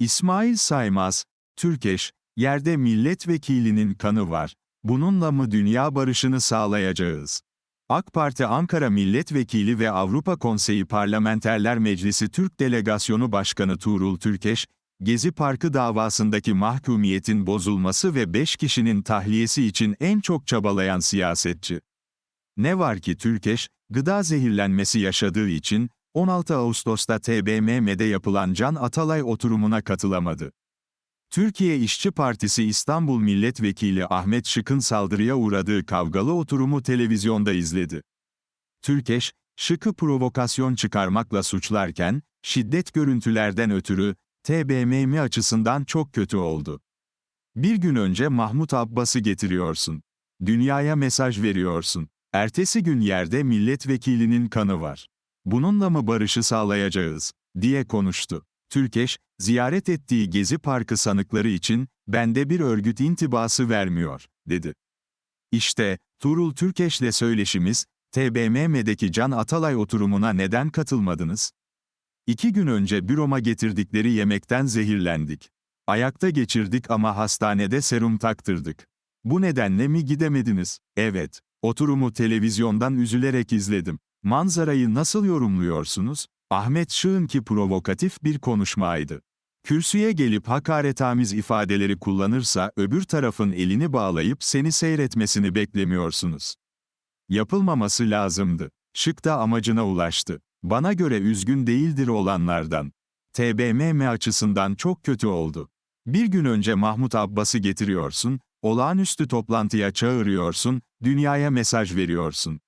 İsmail Saymaz, Türkeş, yerde milletvekilinin kanı var. Bununla mı dünya barışını sağlayacağız? AK Parti Ankara Milletvekili ve Avrupa Konseyi Parlamenterler Meclisi Türk Delegasyonu Başkanı Tuğrul Türkeş, Gezi Parkı davasındaki mahkumiyetin bozulması ve 5 kişinin tahliyesi için en çok çabalayan siyasetçi. Ne var ki Türkeş, gıda zehirlenmesi yaşadığı için, 16 Ağustos'ta TBMM'de yapılan Can Atalay oturumuna katılamadı. Türkiye İşçi Partisi İstanbul Milletvekili Ahmet Şık'ın saldırıya uğradığı kavgalı oturumu televizyonda izledi. Türkeş, Şık'ı provokasyon çıkarmakla suçlarken, şiddet görüntülerden ötürü, TBMM açısından çok kötü oldu. Bir gün önce Mahmut Abbas'ı getiriyorsun. Dünyaya mesaj veriyorsun. Ertesi gün yerde milletvekilinin kanı var. Bununla mı barışı sağlayacağız, diye konuştu. Türkeş, ziyaret ettiği Gezi Parkı sanıkları için, bende bir örgüt intibası vermiyor, dedi. İşte, Tuğrul Türkeş'le söyleşimiz, TBMM'deki Can Atalay oturumuna neden katılmadınız? İki gün önce büroma getirdikleri yemekten zehirlendik. Ayakta geçirdik ama hastanede serum taktırdık. Bu nedenle mi gidemediniz? Evet. Oturumu televizyondan üzülerek izledim. Manzarayı nasıl yorumluyorsunuz? Ahmet Şık'ınki provokatif bir konuşmaydı. Kürsüye gelip hakaretamiz ifadeleri kullanırsa öbür tarafın elini bağlayıp seni seyretmesini beklemiyorsunuz. Yapılmaması lazımdı. Şık da amacına ulaştı. Bana göre üzgün değildir olanlardan. TBMM açısından çok kötü oldu. Bir gün önce Mahmut Abbas'ı getiriyorsun, olağanüstü toplantıya çağırıyorsun, dünyaya mesaj veriyorsun.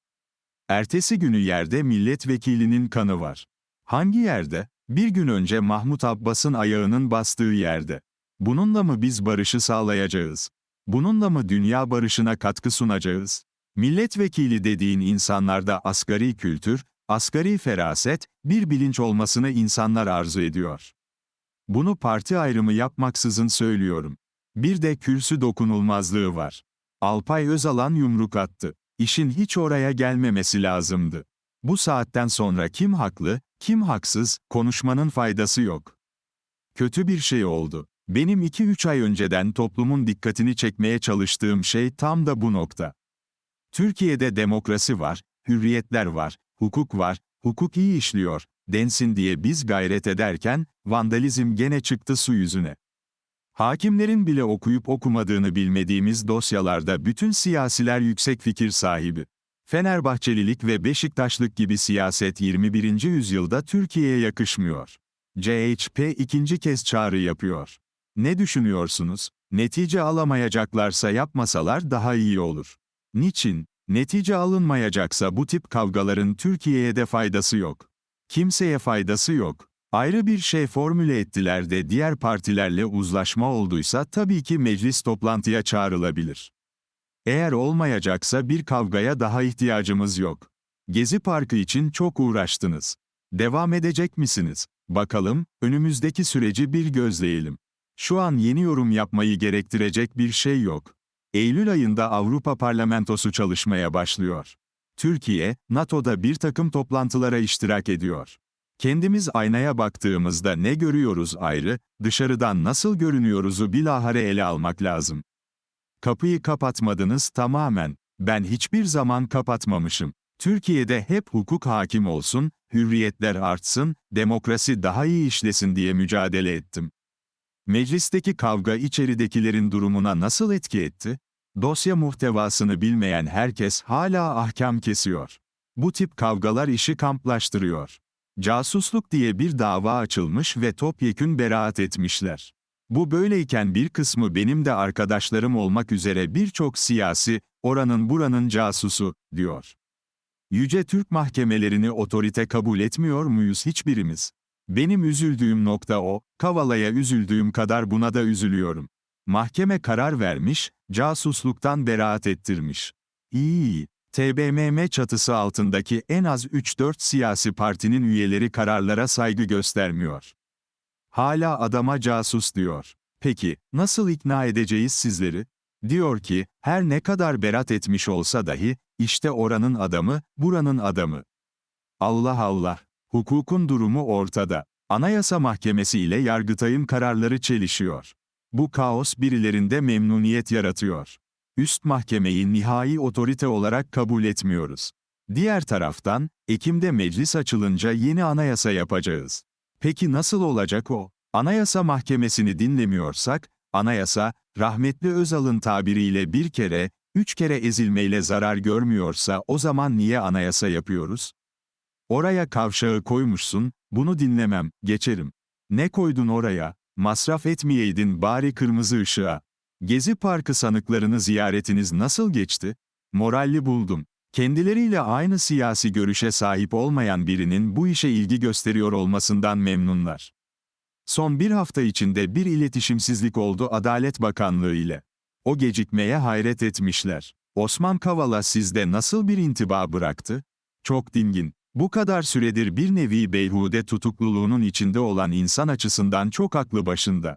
Ertesi günü yerde milletvekilinin kanı var. Hangi yerde? Bir gün önce Mahmut Abbas'ın ayağının bastığı yerde. Bununla mı biz barışı sağlayacağız? Bununla mı dünya barışına katkı sunacağız? Milletvekili dediğin insanlarda asgari kültür, asgari feraset, bir bilinç olmasını insanlar arzu ediyor. Bunu parti ayrımı yapmaksızın söylüyorum. Bir de kürsü dokunulmazlığı var. Alpay Özalan yumruk attı. İşin hiç oraya gelmemesi lazımdı. Bu saatten sonra kim haklı, kim haksız, konuşmanın faydası yok. Kötü bir şey oldu. Benim 2-3 ay önceden toplumun dikkatini çekmeye çalıştığım şey tam da bu nokta. Türkiye'de demokrasi var, hürriyetler var, hukuk var, hukuk iyi işliyor, densin diye biz gayret ederken, vandalizm gene çıktı su yüzüne. Hakimlerin bile okuyup okumadığını bilmediğimiz dosyalarda bütün siyasiler yüksek fikir sahibi. Fenerbahçelilik ve Beşiktaşlık gibi siyaset 21. yüzyılda Türkiye'ye yakışmıyor. CHP ikinci kez çağrı yapıyor. Ne düşünüyorsunuz? Netice alamayacaklarsa yapmasalar daha iyi olur. Niçin? Netice alınmayacaksa bu tip kavgaların Türkiye'ye de faydası yok. Kimseye faydası yok. Ayrı bir şey formüle ettiler de diğer partilerle uzlaşma olduysa tabii ki meclis toplantıya çağrılabilir. Eğer olmayacaksa bir kavgaya daha ihtiyacımız yok. Gezi Parkı için çok uğraştınız. Devam edecek misiniz? Bakalım, önümüzdeki süreci bir gözleyelim. Şu an yeni yorum yapmayı gerektirecek bir şey yok. Eylül ayında Avrupa Parlamentosu çalışmaya başlıyor. Türkiye, NATO'da bir takım toplantılara iştirak ediyor. Kendimiz aynaya baktığımızda ne görüyoruz ayrı, dışarıdan nasıl görünüyoruzu bilahare ele almak lazım. Kapıyı kapatmadınız tamamen. Ben hiçbir zaman kapatmamışım. Türkiye'de hep hukuk hakim olsun, hürriyetler artsın, demokrasi daha iyi işlesin diye mücadele ettim. Meclisteki kavga içeridekilerin durumuna nasıl etki etti? Dosya muhtevasını bilmeyen herkes hala ahkam kesiyor. Bu tip kavgalar işi kamplaştırıyor. Casusluk diye bir dava açılmış ve topyekün beraat etmişler. Bu böyleyken bir kısmı benim de arkadaşlarım olmak üzere birçok siyasi, oranın buranın casusu, diyor. Yüce Türk mahkemelerini otorite kabul etmiyor muyuz hiçbirimiz? Benim üzüldüğüm nokta o, Kavala'ya üzüldüğüm kadar buna da üzülüyorum. Mahkeme karar vermiş, casusluktan beraat ettirmiş. İyi, TBMM çatısı altındaki en az 3-4 siyasi partinin üyeleri kararlara saygı göstermiyor. Hala adama casus diyor. Peki, nasıl ikna edeceğiz sizleri? Diyor ki, her ne kadar berat etmiş olsa dahi, işte oranın adamı, buranın adamı. Allah Allah, hukukun durumu ortada. Anayasa Mahkemesi ile Yargıtay'ın kararları çelişiyor. Bu kaos birilerinde memnuniyet yaratıyor. Üst mahkemeyi nihai otorite olarak kabul etmiyoruz. Diğer taraftan, Ekim'de meclis açılınca yeni anayasa yapacağız. Peki nasıl olacak o? Anayasa Mahkemesi'ni dinlemiyorsak, anayasa, rahmetli Özal'ın tabiriyle bir kere, üç kere ezilmeyle zarar görmüyorsa o zaman niye anayasa yapıyoruz? Oraya kavşağı koymuşsun, bunu dinlemem, geçerim. Ne koydun oraya? Masraf etmeyeydin bari kırmızı ışığa. Gezi Parkı sanıklarını ziyaretiniz nasıl geçti? Moralli buldum. Kendileriyle aynı siyasi görüşe sahip olmayan birinin bu işe ilgi gösteriyor olmasından memnunlar. Son bir hafta içinde bir iletişimsizlik oldu Adalet Bakanlığı ile. O gecikmeye hayret etmişler. Osman Kavala sizde nasıl bir intiba bıraktı? Çok dingin. Bu kadar süredir bir nevi beyhude tutukluluğunun içinde olan insan açısından çok aklı başında.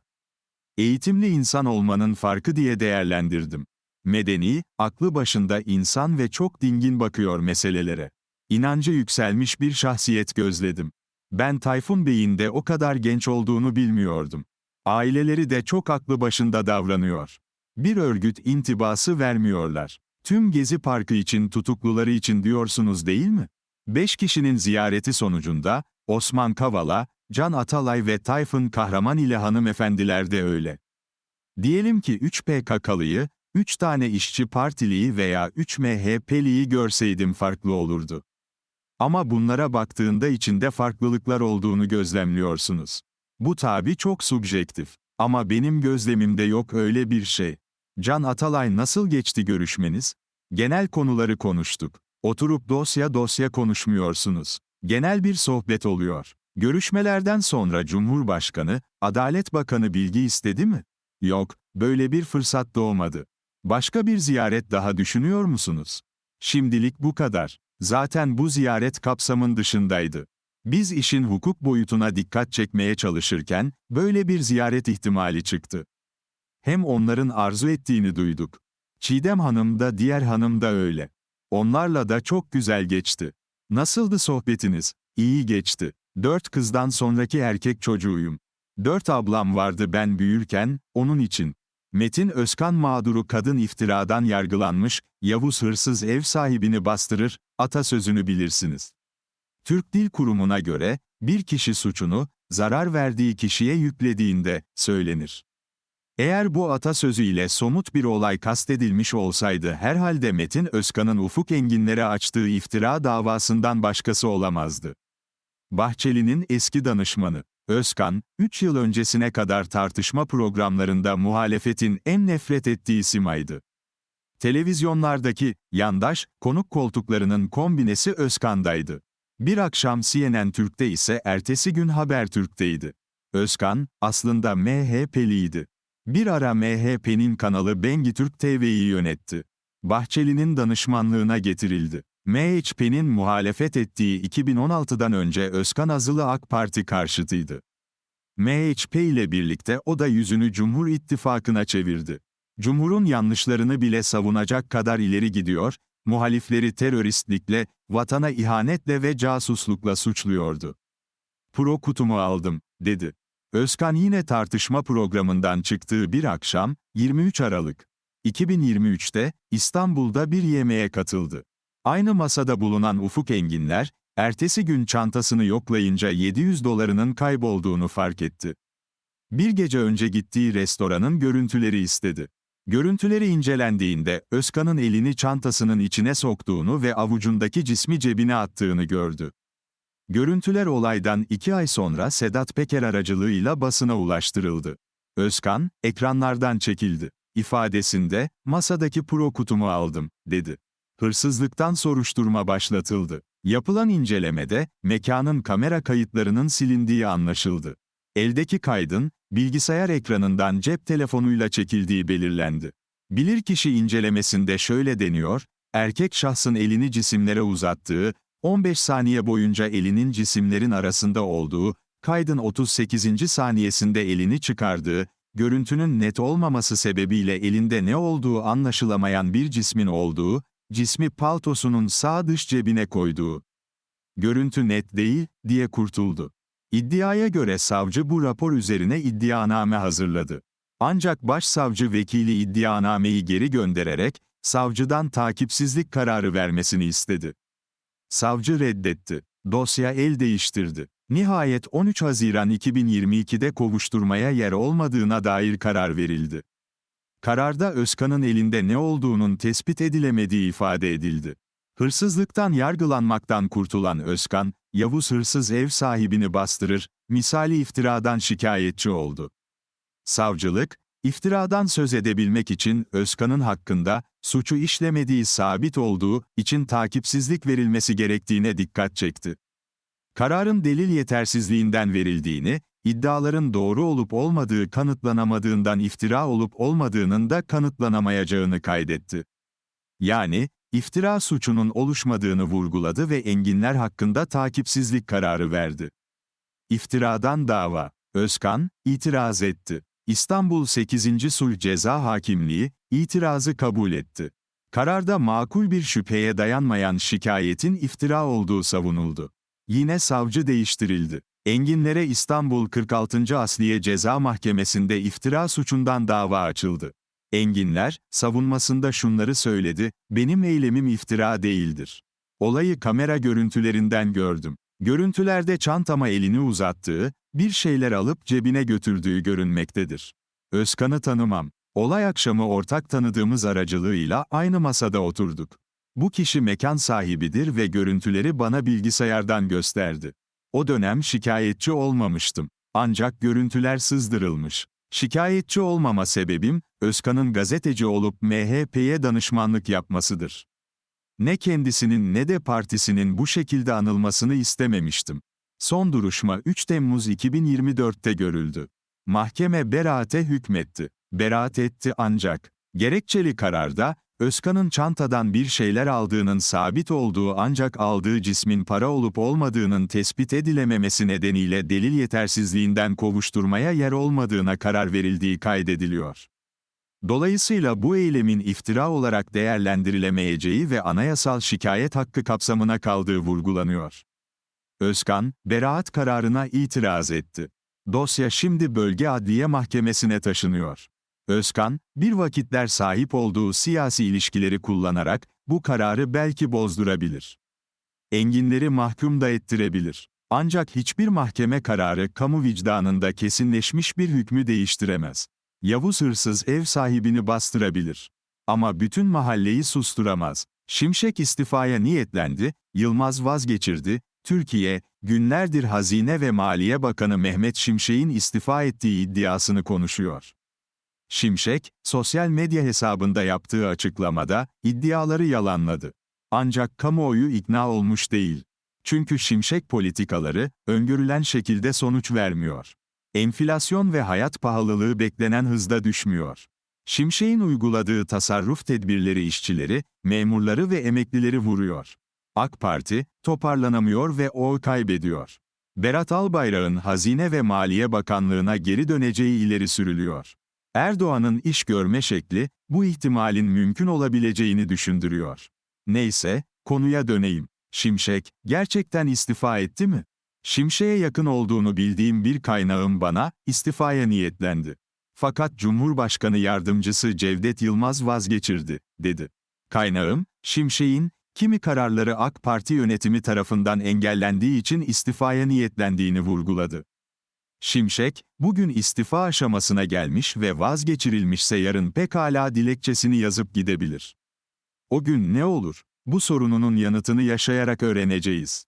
Eğitimli insan olmanın farkı diye değerlendirdim. Medeni, aklı başında insan ve çok dingin bakıyor meselelere. İnancı yükselmiş bir şahsiyet gözledim. Ben Tayfun Bey'in de o kadar genç olduğunu bilmiyordum. Aileleri de çok aklı başında davranıyor. Bir örgüt intibası vermiyorlar. Tüm Gezi Parkı için tutukluları için diyorsunuz değil mi? Beş kişinin ziyareti sonucunda, Osman Kavala, Can Atalay ve Tayfun Kahraman ile hanımefendiler de öyle. Diyelim ki 3 PKK'lıyı, 3 tane işçi partiliyi veya 3 MHP'liyi görseydim farklı olurdu. Ama bunlara baktığında içinde farklılıklar olduğunu gözlemliyorsunuz. Bu tabi çok subjektif. Ama benim gözlemimde yok öyle bir şey. Can Atalay nasıl geçti görüşmeniz? Genel konuları konuştuk. Oturup dosya dosya konuşmuyorsunuz. Genel bir sohbet oluyor. Görüşmelerden sonra Cumhurbaşkanı, Adalet Bakanı bilgi istedi mi? Yok, böyle bir fırsat doğmadı. Başka bir ziyaret daha düşünüyor musunuz? Şimdilik bu kadar. Zaten bu ziyaret kapsamın dışındaydı. Biz işin hukuk boyutuna dikkat çekmeye çalışırken, böyle bir ziyaret ihtimali çıktı. Hem onların arzu ettiğini duyduk. Çiğdem Hanım da diğer hanım da öyle. Onlarla da çok güzel geçti. Nasıldı sohbetiniz? İyi geçti. Dört kızdan sonraki erkek çocuğuyum. Dört ablam vardı ben büyürken, onun için. Metin Özkan mağduru kadın iftiradan yargılanmış, Yavuz hırsız ev sahibini bastırır, atasözünü bilirsiniz. Türk Dil Kurumu'na göre, bir kişi suçunu, zarar verdiği kişiye yüklediğinde, söylenir. Eğer bu atasözü ile somut bir olay kastedilmiş olsaydı herhalde Metin Özkan'ın Ufuk Enginlere açtığı iftira davasından başkası olamazdı. Bahçeli'nin eski danışmanı, Özkan, 3 yıl öncesine kadar tartışma programlarında muhalefetin en nefret ettiği simaydı. Televizyonlardaki, yandaş, konuk koltuklarının kombinesi Özkan'daydı. Bir akşam CNN Türk'te ise ertesi gün Habertürk'teydi. Özkan, aslında MHP'liydi. Bir ara MHP'nin kanalı Bengi Türk TV'yi yönetti. Bahçeli'nin danışmanlığına getirildi. MHP'nin muhalefet ettiği 2016'dan önce Özkan Azılı AK Parti karşıtıydı. MHP ile birlikte o da yüzünü Cumhur İttifakı'na çevirdi. Cumhur'un yanlışlarını bile savunacak kadar ileri gidiyor, muhalifleri teröristlikle, vatana ihanetle ve casuslukla suçluyordu. Pro kutumu aldım, dedi. Özkan yine tartışma programından çıktığı bir akşam, 23 Aralık 2023'te İstanbul'da bir yemeğe katıldı. Aynı masada bulunan Ufuk Enginler, ertesi gün çantasını yoklayınca 700 dolarının kaybolduğunu fark etti. Bir gece önce gittiği restoranın görüntüleri istedi. Görüntüleri incelendiğinde Özkan'ın elini çantasının içine soktuğunu ve avucundaki cismi cebine attığını gördü. Görüntüler olaydan iki ay sonra Sedat Peker aracılığıyla basına ulaştırıldı. Özkan, ekranlardan çekildi. İfadesinde, masadaki pro kutumu aldım, dedi. Hırsızlıktan soruşturma başlatıldı. Yapılan incelemede, mekanın kamera kayıtlarının silindiği anlaşıldı. Eldeki kaydın, bilgisayar ekranından cep telefonuyla çekildiği belirlendi. Bilirkişi incelemesinde şöyle deniyor, erkek şahsın elini cisimlere uzattığı, 15 saniye boyunca elinin cisimlerin arasında olduğu, kaydın 38. saniyesinde elini çıkardığı, görüntünün net olmaması sebebiyle elinde ne olduğu anlaşılamayan bir cismin olduğu, cismi paltosunun sağ dış cebine koyduğu. Görüntü net değil, diye kurtuldu. İddiaya göre savcı bu rapor üzerine iddianame hazırladı. Ancak başsavcı vekili iddianameyi geri göndererek, savcıdan takipsizlik kararı vermesini istedi. Savcı reddetti. Dosya el değiştirdi. Nihayet 13 Haziran 2022'de kovuşturmaya yer olmadığına dair karar verildi. Kararda Özkan'ın elinde ne olduğunun tespit edilemediği ifade edildi. Hırsızlıktan yargılanmaktan kurtulan Özkan, Yavuz hırsız ev sahibini bastırır, misali iftiradan şikayetçi oldu. Savcılık, iftiradan söz edebilmek için Özkan'ın hakkında, suçu işlemediği sabit olduğu için takipsizlik verilmesi gerektiğine dikkat çekti. Kararın delil yetersizliğinden verildiğini, iddiaların doğru olup olmadığı kanıtlanamadığından iftira olup olmadığının da kanıtlanamayacağını kaydetti. Yani, iftira suçunun oluşmadığını vurguladı ve enginler hakkında takipsizlik kararı verdi. İftiradan dava. Özkan, itiraz etti. İstanbul 8. Sulh Ceza Hakimliği, itirazı kabul etti. Kararda makul bir şüpheye dayanmayan şikayetin iftira olduğu savunuldu. Yine savcı değiştirildi. Enginlere İstanbul 46. Asliye Ceza Mahkemesi'nde iftira suçundan dava açıldı. Enginler, savunmasında şunları söyledi, benim eylemim iftira değildir. Olayı kamera görüntülerinden gördüm. Görüntülerde çantama elini uzattığı, bir şeyler alıp cebine götürdüğü görünmektedir. Özkan'ı tanımam. Olay akşamı ortak tanıdığımız aracılığıyla aynı masada oturduk. Bu kişi mekan sahibidir ve görüntüleri bana bilgisayardan gösterdi. O dönem şikayetçi olmamıştım. Ancak görüntüler sızdırılmış. Şikayetçi olmama sebebim, Özkan'ın gazeteci olup MHP'ye danışmanlık yapmasıdır. Ne kendisinin ne de partisinin bu şekilde anılmasını istememiştim. Son duruşma 3 Temmuz 2024'te görüldü. Mahkeme beraate hükmetti. Beraat etti ancak, gerekçeli kararda, Özkan'ın çantadan bir şeyler aldığının sabit olduğu ancak aldığı cismin para olup olmadığının tespit edilememesi nedeniyle delil yetersizliğinden kovuşturmaya yer olmadığına karar verildiği kaydediliyor. Dolayısıyla bu eylemin iftira olarak değerlendirilemeyeceği ve anayasal şikayet hakkı kapsamına kaldığı vurgulanıyor. Özkan, beraat kararına itiraz etti. Dosya şimdi Bölge Adliye Mahkemesi'ne taşınıyor. Özkan, bir vakitler sahip olduğu siyasi ilişkileri kullanarak, bu kararı belki bozdurabilir. Enginleri mahkum da ettirebilir. Ancak hiçbir mahkeme kararı kamu vicdanında kesinleşmiş bir hükmü değiştiremez. Yavuz hırsız ev sahibini bastırabilir. Ama bütün mahalleyi susturamaz. Şimşek istifaya niyetlendi, Yılmaz vazgeçirdi, Türkiye, günlerdir Hazine ve Maliye Bakanı Mehmet Şimşek'in istifa ettiği iddiasını konuşuyor. Şimşek, sosyal medya hesabında yaptığı açıklamada, iddiaları yalanladı. Ancak kamuoyu ikna olmuş değil. Çünkü Şimşek politikaları, öngörülen şekilde sonuç vermiyor. Enflasyon ve hayat pahalılığı beklenen hızda düşmüyor. Şimşek'in uyguladığı tasarruf tedbirleri işçileri, memurları ve emeklileri vuruyor. AK Parti, toparlanamıyor ve oy kaybediyor. Berat Albayrak'ın Hazine ve Maliye Bakanlığı'na geri döneceği ileri sürülüyor. Erdoğan'ın iş görme şekli, bu ihtimalin mümkün olabileceğini düşündürüyor. Neyse, konuya döneyim. Şimşek, gerçekten istifa etti mi? Şimşek'e yakın olduğunu bildiğim bir kaynağım bana, istifaya niyetlendi. Fakat Cumhurbaşkanı Yardımcısı Cevdet Yılmaz vazgeçirdi, dedi. Kaynağım, Şimşek'in, kimi kararları AK Parti yönetimi tarafından engellendiği için istifaya niyetlendiğini vurguladı. Şimşek, bugün istifa aşamasına gelmiş ve vazgeçirilmişse yarın pekala dilekçesini yazıp gidebilir. O gün ne olur? Bu sorununun yanıtını yaşayarak öğreneceğiz.